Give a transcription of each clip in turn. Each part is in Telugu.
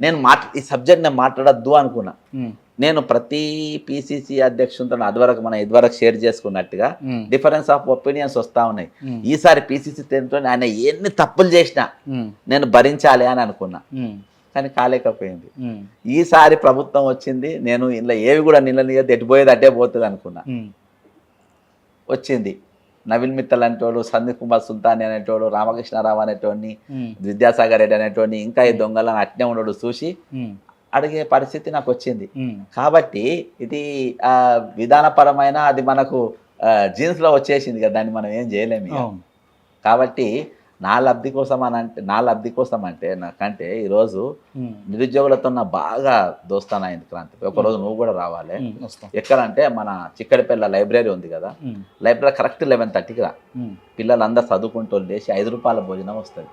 నేను మాట్ ఈ సబ్జెక్ట్ నేను మాట్లాడద్దు అనుకున్నా. నేను ప్రతి పిసిసి అధ్యక్షులతో అదివరకు మనం ఇదివరకు షేర్ చేసుకున్నట్టుగా డిఫరెన్స్ ఆఫ్ ఒపీనియన్స్ వస్తూ ఉన్నాయి. ఈసారి పిసిసి తెంతో ఆయన ఎన్ని తప్పులు చేసినా నేను భరించాలి అని అనుకున్నా. కానీ కాలేకపోయింది. ఈసారి ప్రభుత్వం వచ్చింది నేను ఇంట్లో ఏవి కూడా నిలనీయద్దు ఎటుపోయేది అడ్డే పోతుంది అనుకున్నా. వచ్చింది. నవీన్ మిత్తల్ అనేటోడు సందీప్ కుమార్ సుల్తాన్ అనేటోడు రామకృష్ణారావు అనేటోడిని విద్యాసాగర్ రెడ్డి అనేటోడిని ఇంకా ఈ దొంగలను అట్నే ఉండడు చూసి అడిగే పరిస్థితి నాకు వచ్చింది. కాబట్టి ఇది ఆ, విధానపరమైన అది మనకు ఆ, జీన్స్లో వచ్చేసింది కదా దాన్ని మనం ఏం చేయలేము. కాబట్టి నా లబ్ధి కోసం అని అంటే నా లబ్ధి కోసం అంటే నాకంటే ఈరోజు నిరుద్యోగులతో నా బాగా దోస్తాను అయింది క్రాంతి ఒకరోజు నువ్వు కూడా రావాలి. ఎక్కడంటే మన చిక్కడిపల్లి లైబ్రరీ ఉంది కదా. లైబ్రరీ కరెక్ట్ లెవెన్ థర్టీకి రా. పిల్లలందరూ చదువుకుంటూ లేచి ఐదు రూపాయల భోజనం వస్తుంది.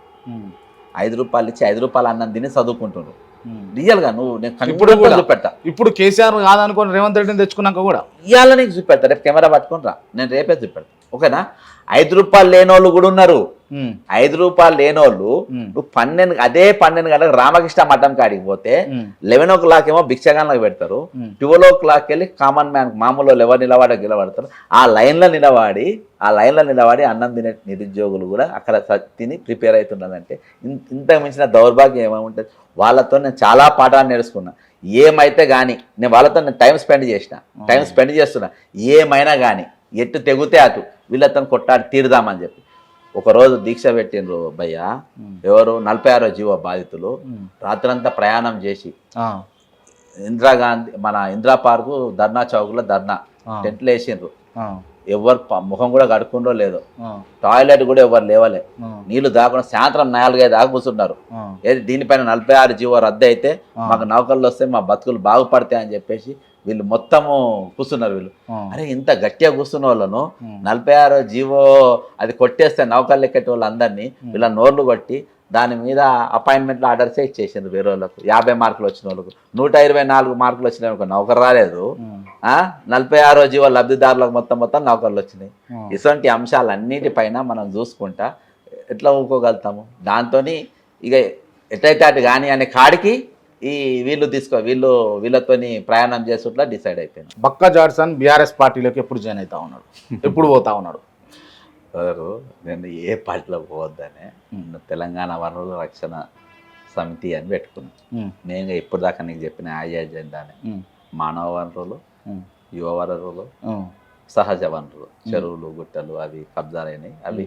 ఐదు రూపాయలు ఇచ్చి ఐదు రూపాయలు అన్నం తిని చదువుకుంటున్నారు ఉమ్. రియల్గా నువ్వు నేను ఇప్పుడు. చూపెడతా. ఇప్పుడు కేసీఆర్ కాదనుకొని రేవంత్ రెడ్డిని తెచ్చుకున్నాక కూడా. ఇవాళ నీకు చూపెడతా. రేపు కెమెరా పట్టుకొని రా. నేను రేపే చూపెడతా. ఓకేనా? ఐదు రూపాయలు లేనోళ్ళు కూడా ఉన్నారు. ఐదు రూపాయలు లేనోళ్ళు నువ్వు పన్నెండు అదే పన్నెండు గంటలకు రామకృష్ణ మఠం కాడికి పోతే లెవెన్ ఓ క్లాక్ ఏమో భిక్షగాన్లకు పెడతారు. ట్వెల్వ్ ఓ క్లాక్ వెళ్ళి కామన్ మ్యాన్ మామూలు ఎవరు నిలబడ నిలబడతారు. ఆ లైన్లో నిలబడి ఆ లైన్లో నిలబడి అన్నం తినే నిరుద్యోగులు కూడా అక్కడ తిని ప్రిపేర్ అవుతున్నారంటే ఇంతకు మించిన దౌర్భాగ్యం ఏమేముంటుంది? వాళ్ళతో నేను చాలా పాఠాలు నేర్చుకున్నా. ఏమైతే కానీ నేను వాళ్ళతో నేను టైం స్పెండ్ చేసిన టైం స్పెండ్ చేస్తున్నా. ఏమైనా కానీ ఎట్టు తెగితే అటు. వీళ్ళతో కొట్టాడి తీరుదామని చెప్పి. ఒకరోజు దీక్ష పెట్టిండ్రు భయ్య. ఎవరు? నలభై ఆరో జీవో బాధితులు. రాత్రంతా ప్రయాణం చేసి. ఇందిరాగాంధీ మన ఇందిరా పార్కు ధర్నా చౌక్లో ధర్నా. టెంట్లు వేసిండ్రు. ఎవరు ముఖం కూడా కడుక్కుండో లేదో. టాయిలెట్ కూడా ఎవరు లేవలే. నీళ్ళు దాకుండా సాయంత్రం నాలుగైదు దాకా కూర్చున్నారు ఏది దీనిపైన నలభై ఆరు జీవో రద్దు అయితే. మాకు నౌకర్లు వస్తే మా బతుకులు బాగుపడతాయి అని చెప్పేసి వీళ్ళు మొత్తము కూర్చున్నారు వీళ్ళు. అరే ఇంత గట్టిగా కూర్చున్న వాళ్ళను నలభై ఆరో జీవో అది కొట్టేస్తే నౌకర్లు ఎక్కేటి వాళ్ళందరినీ వీళ్ళ నోర్లు కొట్టి దాని మీద అపాయింట్మెంట్లు ఆర్డర్సే ఇచ్చేసింది వేరే వాళ్ళకు. యాభై మార్కులు వచ్చిన వాళ్ళకు. నూట ఇరవై నాలుగు మార్కులు వచ్చిన వాళ్ళకు నౌకరు రాలేదు? నలభై ఆరో జీవో లబ్ధిదారులకు మొత్తం మొత్తం నౌకర్లు వచ్చినాయి. ఇటువంటి అంశాలన్నిటిపైన మనం చూసుకుంటా ఎట్లా ఊకోగలుగుతాము? దాంతో ఇక ఎట్లయితే అటు కానీ అనే కాడికి ఈ వీళ్ళు తీసుకో వీళ్ళు వీళ్ళతోని ప్రయాణం చేసుట్లా డిసైడ్ అయిపోయింది బక్క జాడ్సన్ బీఆర్ఎస్ పార్టీలోకి ఎప్పుడు జాయిన్ అవుతా ఉన్నాడు? ఎప్పుడు పోతా ఉన్నాడు? సారు నేను ఏ పార్టీలో పోవద్దనే తెలంగాణ వనరుల రక్షణ సమితి అని పెట్టుకున్నాను నేను ఇప్పుడు దాకా నీకు చెప్పిన ఆ ఎజెండానే మానవ వనరులు యువ వనరులు సహజ వనరులు చెరువులు గుట్టలు అవి కబ్జాలైనవి అవి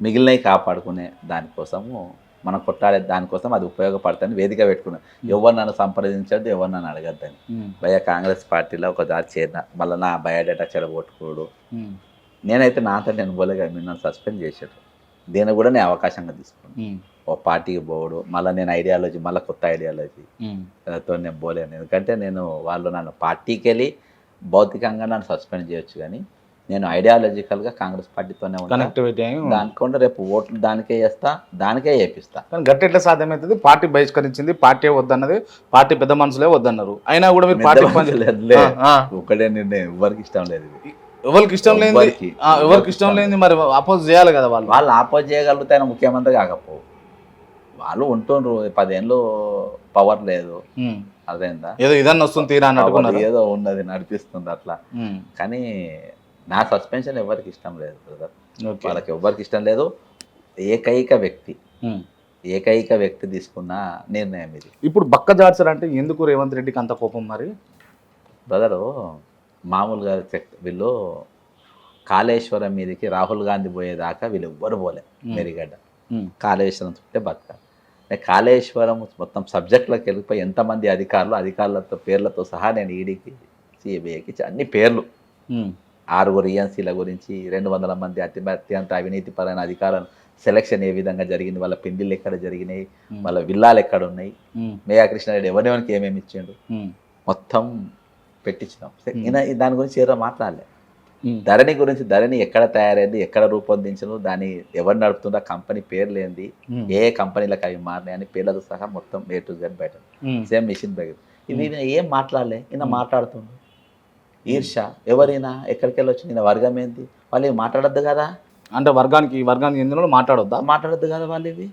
మిగిలినవి కాపాడుకునే దానికోసము మనం కొట్టాడే దానికోసం అది ఉపయోగపడుతుంది వేదిక పెట్టుకున్నాం. ఎవరు నన్ను సంప్రదించద్దు ఎవరు నన్ను అడగద్దని. భయ కాంగ్రెస్ పార్టీలో ఒక దారి చేరిన మళ్ళీ నా బయోడేటా చెడగొట్టుకోడు. నేనైతే నాతో నేను పోలే కదా మీరు నన్ను సస్పెండ్ చేశారు. దీన్ని కూడా నేను అవకాశంగా తీసుకున్నాను. ఓ పార్టీకి పోవడు మళ్ళీ నేను ఐడియాలజీ మళ్ళీ కొత్త ఐడియాలజీ ఉమ్, తో నేను పోలేను. ఎందుకంటే నేను వాళ్ళు నన్ను పార్టీకి వెళ్ళి భౌతికంగా నన్ను సస్పెండ్ చేయొచ్చు కానీ నేను ఐడియాలజికల్గా కాంగ్రెస్ పార్టీతోనే కనెక్టివిటీ. దానికుండా రేపు ఓట్లు దానికే చేస్తా దానికే చేపిస్తా కానీ గట్టి ఎట్లా సాధ్యమవుతుంది? పార్టీ బహిష్కరించింది పార్టీ వద్దన్నది పార్టీ పెద్ద మనుషులే వద్దన్నారు. అయినా కూడా మీరు పార్టీ ఆ. ఒకటే నిర్ణయం ఎవరికి ఇష్టం లేదు ఇది. ఎవరికి ఇష్టం. ఆ, ఎవరికి ఇష్టం లేనిది మరి అపోజ్ చేయాలి కదా వాళ్ళు. వాళ్ళు ఆపోజ్ చేయగలిగితే ఆయన ముఖ్యమంత్రి కాకపోవు. వాళ్ళు ఉంటుండ్రు. పదేళ్ళు పవర్ లేదు. అదేందా ఏదో ఇదన్నా వస్తుంది తీరా అన్నట్టుకున్నారు ఏదో ఉన్నది నడిపిస్తుంది అట్లా. కానీ నా సస్పెన్షన్ ఎవరికి ఇష్టం లేదు బ్రదర్. వాళ్ళకి ఎవరికి ఇష్టం లేదు. ఏకైక వ్యక్తి. ఏకైక వ్యక్తి తీసుకున్న నిర్ణయం ఇది. ఇప్పుడు బక్క జాడ్సర్ అంటే ఎందుకు రేవంత్ రెడ్డికి అంత కోపం మరి? బ్రదరు మామూలుగా చెక్- వీళ్ళు కాళేశ్వరం మీదకి రాహుల్ గాంధీ పోయేదాకా వీళ్ళు ఎవ్వరు పోలే మెరిగడ్డ. కాళేశ్వరం చుట్టే బతకాలి. అంటే కాళేశ్వరం మొత్తం సబ్జెక్టులకు వెళ్ళిపోయి ఎంతమంది అధికారులు అధికారులతో పేర్లతో సహా నేను ఈడీకి సిబిఐకి అన్ని పేర్లు. ఆరుగురు ఈఎన్సీల గురించి రెండు వందల మంది అతి అత్యంత అవినీతిపరమైన అధికారులు. సెలక్షన్ ఏ విధంగా జరిగింది? వాళ్ళ పెళ్ళిళ్ళు ఎక్కడ జరిగినాయి? వాళ్ళ విల్లాలు ఎక్కడ ఉన్నాయి? మేఘా కృష్ణారెడ్డి ఎవరెవరికి ఏమేమి ఇచ్చిండు? మొత్తం పెట్టించినాం. దాని గురించి ఏదో మాట్లాడలే. ధరణి గురించి ధరణి ఎక్కడ తయారైంది ఎక్కడ రూపొందించను దాన్ని ఎవరు నడుపుతుందో ఆ కంపెనీ పేర్లు ఏంది ఏ కంపెనీలకు అవి మారినాయి అని పేర్లతో సహా మొత్తం ఏ టు జెడ్ బయట సేమ్ మిషన్ బ్యాగ్ ఇవి ఏం మాట్లాడలే ఈయన మాట్లాడుతుండు. ఈర్ష ఎవరైనా ఎక్కడికి వెళ్ళి వచ్చి ఈయన వర్గం ఏంది వాళ్ళు మాట్లాడద్దు కదా? అంటే వర్గానికి వర్గానికి వాళ్ళు మాట్లాడొద్దా? మాట్లాడద్దు కదా వాళ్ళు ఇవి.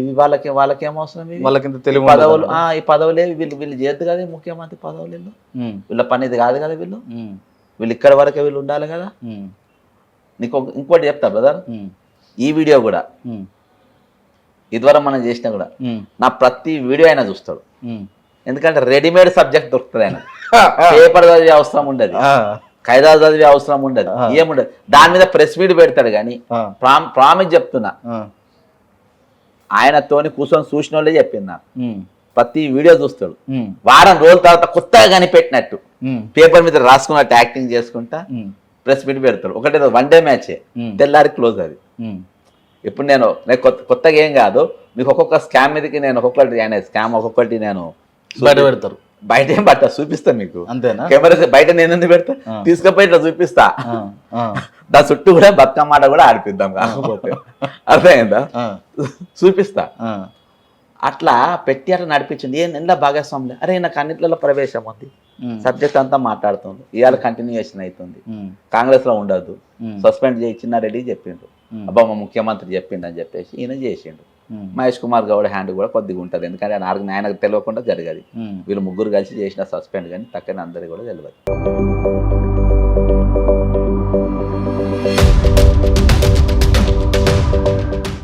ఇవి వాళ్ళకి వాళ్ళకి అవసరం వాళ్ళకి తెలివి పదవులు ఈ పదవులే వీళ్ళు వీళ్ళు చేయొద్దు కదా ముఖ్యమంత్రి పదవులు వీళ్ళు? పని ఇది కాదు కదా వీళ్ళు. వీళ్ళు ఇక్కడ వరకే వీళ్ళు ఉండాలి కదా. నీకు ఇంకోటి చెప్తా బ్రదర్. ఈ వీడియో కూడా. ఇదివరకు మనం చేసినా కూడా. నా ప్రతి వీడియో ఆయన చూస్తాడు. ఎందుకంటే రెడీమేడ్ సబ్జెక్ట్ దొరుకుతుంది ఆయన పేపర్ చదివే అవసరం ఉండదు. ఖైదాలు చదివే అవసరం ఉండదు. ఏముండదు దాని మీద ప్రెస్ మీట్ పెడతాడు కానీ ప్రామిస్ చెప్తున్నా. ఆయనతోని కూర్చొని చూసిన వాళ్ళే చెప్పింది నాకు. ప్రతి వీడియో చూస్తాడు. వారం రోజుల తర్వాత కొత్తగా కనిపెట్టినట్టు. పేపర్ మీద రాసుకున్నట్టు యాక్టింగ్ చేసుకుంటా. ప్రెస్ మీట్ పెడతాడు ఒకటే వన్ డే మ్యాచే. తెల్లారి క్లోజ్ అది. ఇప్పుడు నేను నేను కొత్త కొత్తగా ఏం కాదు మీకు ఒక్కొక్క స్కామ్ మీదకి నేను ఒక్కొక్కటి ఆయన స్కామ్ ఒక్కొక్కటి నేను బయట పెడతారు బయట ఏం పట్టా చూపిస్తా మీకు అంతేనా కెమెరా బయట నేను ఎందుకు పెడతా. తీసుకుపోయి ఇట్లా చూపిస్తా. దాని చుట్టూ కూడా బతుకమ్మ ఆట కూడా ఆడిపిద్దాం కాకపోతే అర్థమైందా. చూపిస్తా. అట్లా పెట్టి అట్లా నడిపించింది ఏ నెల భాగస్వాములే అరే నాకు అన్నిట్లలో ప్రవేశం ఉంది. సబ్జెక్ట్ అంతా మాట్లాడుతుంది ఇవాళ కంటిన్యూషన్ అవుతుంది. కాంగ్రెస్లో ఉండదు. సస్పెండ్ చేయి చిన్నారెడ్డి చెప్పిండు. అబ్బా మా ముఖ్యమంత్రి చెప్పిండు అని చెప్పేసి ఈయన చేసిండు. మహేష్ కుమార్ గౌడ్ హ్యాండ్ కూడా కొద్దిగా ఉంటుంది ఎందుకంటే ఆయన ఆయనకు తెలియకుండా జరగదు. వీళ్ళు ముగ్గురు కలిసి చేసిన సస్పెండ్ కానీ తక్కని అందరికి కూడా తెలియదు